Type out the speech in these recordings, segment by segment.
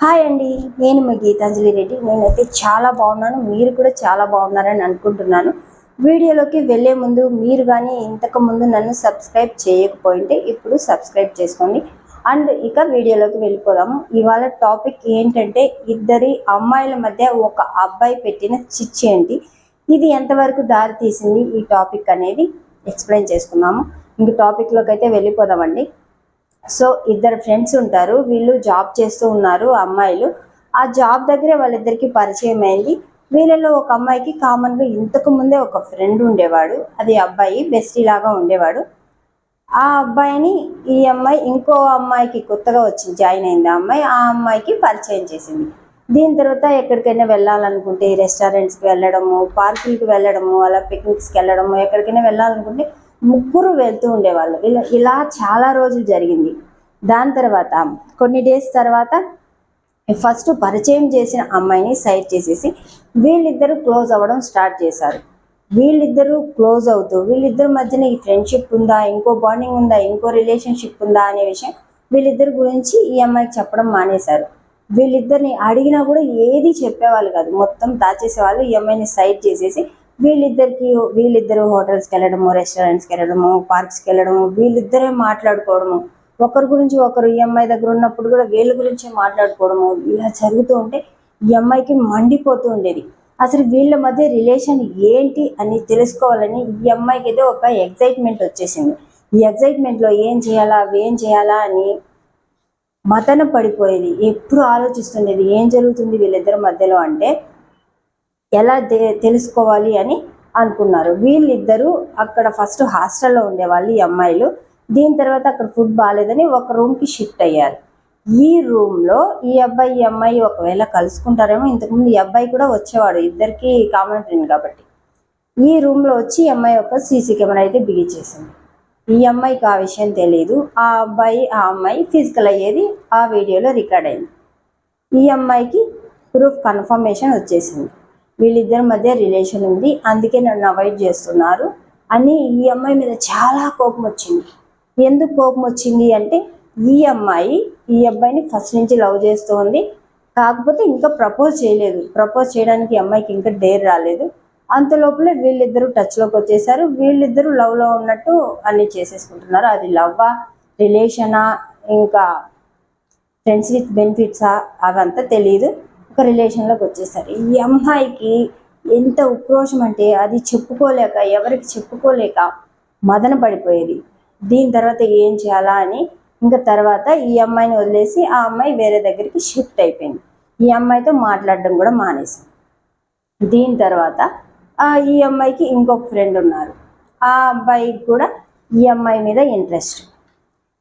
Hi అండి నేను మీ గీతాంజలి రెడ్డి. నేనైతే చాలా బాగున్నాను. మీరు కూడా చాలా బాగున్నారని అనుకుంటున్నాను. వీడియోలోకి వెళ్ళే ముందు మీరు కానీ ఇంతకు ముందు నన్ను సబ్స్క్రైబ్ చేయకపోయింటే ఇప్పుడు సబ్స్క్రైబ్ చేసుకోండి. అండ్ ఇక వీడియోలోకి వెళ్ళిపోదాము. ఇవాళ టాపిక్ ఏంటంటే ఇద్దరి అమ్మాయిల మధ్య ఒక అబ్బాయి పెట్టిన చిచ్చి ఏంటి? ఇది ఎంతవరకు దారి తీసింది? ఈ టాపిక్ అనేది ఎక్స్ప్లెయిన్ చేసుకున్నాము ఇంక టాపిక్లోకి అయితే వెళ్ళిపోదామండి. సో ఇద్దరు ఫ్రెండ్స్ ఉంటారు వీళ్ళు జాబ్ చేస్తూ ఉన్నారు అమ్మాయిలు. ఆ జాబ్ దగ్గరే వాళ్ళిద్దరికి పరిచయం అయింది. వీళ్ళలో ఒక అమ్మాయికి కామన్గా ఇంతకు ముందే ఒక ఫ్రెండ్ ఉండేవాడు. అది అబ్బాయి బెస్టీ లాగా ఉండేవాడు. ఆ అబ్బాయిని ఈ అమ్మాయి ఇంకో అమ్మాయికి కొత్తగా వచ్చి జాయిన్ అయింది ఆ అమ్మాయి. ఆ అమ్మాయికి పరిచయం చేసింది. దీని తర్వాత ఎక్కడికైనా వెళ్ళాలనుకుంటే రెస్టారెంట్స్కి వెళ్ళడము పార్కులకి వెళ్ళడము అలా పిక్నిక్స్కి వెళ్ళడము ఎక్కడికైనా వెళ్ళాలనుకుంటే ముగ్గురు వెళ్తూ ఉండేవాళ్ళు. వీళ్ళు ఇలా చాలా రోజులు జరిగింది. దాని తర్వాత కొన్ని డేస్ తర్వాత ఫస్ట్ పరిచయం చేసిన అమ్మాయిని సైడ్ చేసేసి వీళ్ళిద్దరూ క్లోజ్ అవ్వడం స్టార్ట్ చేశారు. వీళ్ళిద్దరూ క్లోజ్ అవుతూ వీళ్ళిద్దరి మధ్యన ఈ ఫ్రెండ్షిప్ ఉందా ఇంకో బాండింగ్ ఉందా ఇంకో రిలేషన్షిప్ ఉందా అనే విషయం వీళ్ళిద్దరి గురించి ఈ అమ్మాయికి చెప్పడం మానేశారు. వీళ్ళిద్దరిని అడిగినా కూడా ఏది చెప్పేవాళ్ళు కాదు. మొత్తం దాచేసేవాళ్ళు ఈ అమ్మాయిని సైడ్ చేసేసి వీళ్ళిద్దరికి వీళ్ళిద్దరు హోటల్స్కి వెళ్ళడము రెస్టారెంట్స్కి వెళ్ళడము పార్క్స్కి వెళ్ళడము వీళ్ళిద్దరే మాట్లాడుకోవడము. ఒకరి గురించి ఒకరు ఈ అమ్మాయి దగ్గర ఉన్నప్పుడు కూడా వీళ్ళ గురించి మాట్లాడుకోవడము. ఇలా జరుగుతూ ఉంటే ఈ అమ్మాయికి మండిపోతూ ఉండేది. అసలు వీళ్ళ మధ్య రిలేషన్ ఏంటి అని తెలుసుకోవాలని ఈ అమ్మాయికి అయితే ఒక ఎగ్జైట్మెంట్ వచ్చేసింది. ఈ ఎగ్జైట్మెంట్లో ఏం చేయాలా ఏం చేయాలా అని మతన పడిపోయేది. ఎప్పుడు ఆలోచిస్తుండేది ఏం జరుగుతుంది వీళ్ళిద్దరి మధ్యలో అంటే ఎలా తెలుసుకోవాలి అని అనుకున్నారు. వీళ్ళిద్దరూ అక్కడ ఫస్ట్ హాస్టల్లో ఉండేవాళ్ళు ఈ అమ్మాయిలు. దీని తర్వాత అక్కడ ఫుడ్ బాగాలేదని ఒక రూమ్కి షిఫ్ట్ అయ్యారు. ఈ రూమ్లో ఈ అబ్బాయి ఈ అమ్మాయి ఒకవేళ కలుసుకుంటారేమో ఇంతకుముందు ఈ అబ్బాయి కూడా వచ్చేవాడు ఇద్దరికి కామన్ ఫ్రెండ్ కాబట్టి. ఈ రూమ్లో వచ్చి ఈ అమ్మాయి ఒక సీసీ కెమెరా అయితే బిగించేసింది ఈ అమ్మాయికి ఆ విషయం తెలియదు ఆ అబ్బాయి ఆ అమ్మాయి ఫిజికల్ అయ్యేది ఆ వీడియోలో రికార్డ్ అయింది. ఈ అమ్మాయికి ప్రూఫ్ కన్ఫర్మేషన్ వచ్చేసింది. వీళ్ళిద్దరి మధ్య రిలేషన్ ఉంది. అందుకే నన్ను అవాయిడ్ చేస్తున్నారు. అని ఈ అమ్మాయి మీద చాలా కోపం వచ్చింది. ఎందుకు కోపం వచ్చింది అంటే ఈ అమ్మాయి ఈ అబ్బాయిని ఫస్ట్ నుంచి లవ్ చేస్తూ ఉంది. కాకపోతే ఇంకా ప్రపోజ్ చేయలేదు. ప్రపోజ్ చేయడానికి ఈ అమ్మాయికి ఇంకా డేర్ రాలేదు. అంత లోపలే వీళ్ళిద్దరూ టచ్లోకి వచ్చేసారు. వీళ్ళిద్దరూ లవ్లో ఉన్నట్టు అన్ని చేసేసుకుంటున్నారు. అది లవ్వా రిలేషనా ఇంకా ఫ్రెండ్స్ విత్ బెనిఫిట్సా అవంతా తెలియదు ఒక రిలేషన్లోకి వచ్చేసారు. ఈ అమ్మాయికి ఎంత ఉక్రోషం అంటే అది చెప్పుకోలేక ఎవరికి చెప్పుకోలేక మదన పడిపోయేది. దీని తర్వాత ఏం చేయాలా అని ఇంకా తర్వాత ఈ అమ్మాయిని వదిలేసి ఆ అమ్మాయి వేరే దగ్గరికి షిఫ్ట్ అయిపోయింది. ఈ అమ్మాయితో మాట్లాడడం కూడా మానేసింది. దీని తర్వాత ఈ అమ్మాయికి ఇంకొక ఫ్రెండ్ ఉన్నారు. ఆ అబ్బాయికి కూడా ఈ అమ్మాయి మీద ఇంట్రెస్ట్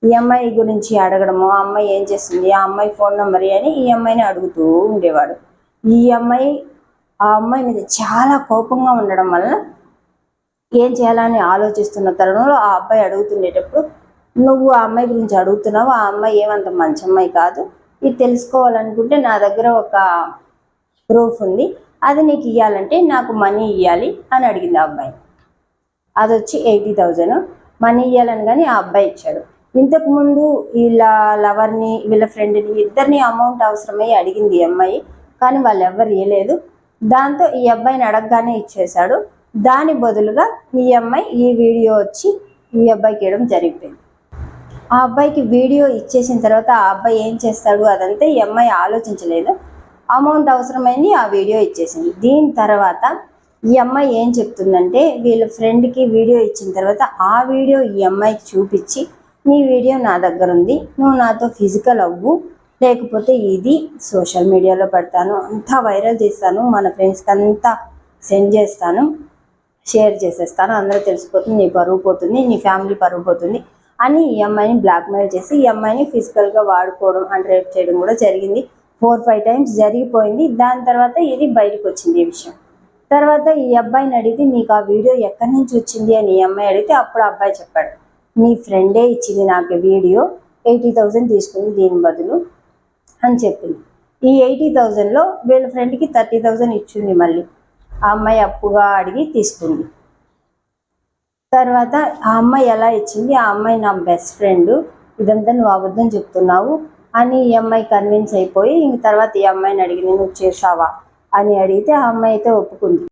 ఈ అమ్మాయి గురించి అడగడము ఆ అమ్మాయి ఏం చేస్తుంది ఆ అమ్మాయి ఫోన్ నెంబర్ అని ఈ అమ్మాయిని అడుగుతూ ఉండేవాడు. ఈ అమ్మాయి ఆ అమ్మాయి మీద చాలా కోపంగా ఉండడం వల్ల ఏం చేయాలని ఆలోచిస్తున్న తరుణంలో ఆ అబ్బాయి అడుగుతుండేటప్పుడు నువ్వు ఆ అమ్మాయి గురించి అడుగుతున్నావు ఆ అమ్మాయి ఏమంత మంచి అమ్మాయి కాదు. ఇది తెలుసుకోవాలనుకుంటే నా దగ్గర ఒక ప్రూఫ్ ఉంది. అది నీకు ఇవ్వాలంటే నాకు మనీ ఇవ్వాలి అని అడిగింది ఆ అబ్బాయి. అది వచ్చి ఎయిటీ థౌజండ్. మనీ ఇవ్వాలని కానీ ఆ అబ్బాయి ఇచ్చాడు. ఇంతకుముందు వీళ్ళ లవర్ని వీళ్ళ ఫ్రెండ్ని ఇద్దరిని అమౌంట్ అవసరమై అడిగింది ఈ అమ్మాయి. కానీ వాళ్ళు ఎవ్వరు ఇవ్వలేదు దాంతో ఈ అబ్బాయిని అడగగానే ఇచ్చేశాడు. దాని బదులుగా ఈ అమ్మాయి ఈ వీడియో వచ్చి ఈ అబ్బాయికి ఇవ్వడం జరిగిపోయింది. ఆ అబ్బాయికి వీడియో ఇచ్చేసిన తర్వాత ఆ అబ్బాయి ఏం చేస్తాడు అదంతా ఈ అమ్మాయి ఆలోచించలేదు. అమౌంట్ అవసరమైంది ఆ వీడియో ఇచ్చేసింది. దీని తర్వాత ఈ అమ్మాయి ఏం చెప్తుందంటే వీళ్ళ ఫ్రెండ్కి వీడియో ఇచ్చిన తర్వాత ఆ వీడియో ఈ అమ్మాయికి చూపించి నీ వీడియో నా దగ్గర ఉంది. నువ్వు నాతో ఫిజికల్ అవ్వు. లేకపోతే ఇది సోషల్ మీడియాలో పెడతాను. అంతా వైరల్ చేస్తాను. మన ఫ్రెండ్స్కి అంతా సెండ్ చేస్తాను. షేర్ చేసేస్తాను. అందరూ తెలిసిపోతుంది. నీ పరువు పోతుంది. నీ ఫ్యామిలీ పరువు పోతుంది. అని ఈ అమ్మాయిని బ్లాక్మెయిల్ చేసి ఈ అమ్మాయిని ఫిజికల్గా వాడుకోవడం అండ్ రేప్ చేయడం కూడా జరిగింది. ఫోర్ ఫైవ్ టైమ్స్ జరిగిపోయింది. దాని తర్వాత ఇది బయటకు వచ్చింది ఈ విషయం. తర్వాత ఈ అబ్బాయిని అడిగితే నీకు ఆ వీడియో ఎక్కడి నుంచి వచ్చింది? అని ఈ అమ్మాయి అడిగితే అప్పుడు అబ్బాయి చెప్పాడు. నీ ఫ్రెండే ఇచ్చింది నాకు వీడియో ఎయిటీ థౌజండ్ తీసుకుంది దీని బదులు అని చెప్పింది. ఈ ఎయిటీ థౌజండ్లో వీళ్ళ ఫ్రెండ్కి థర్టీ థౌజండ్ ఇచ్చింది మళ్ళీ. ఆ అమ్మాయి అప్పుగా అడిగి తీసుకుంది. తర్వాత ఆ అమ్మాయి ఎలా ఇచ్చింది? ఆ అమ్మాయి నా బెస్ట్ ఫ్రెండ్ ఇదంతా నువ్వు అబద్ధం చెప్తున్నావు అని ఈ అమ్మాయి కన్విన్స్ అయిపోయి ఇంక తర్వాత ఈ అమ్మాయిని అడిగి నేను చేసావా అని అడిగితే ఆ అమ్మాయి అయితే ఒప్పుకుంది.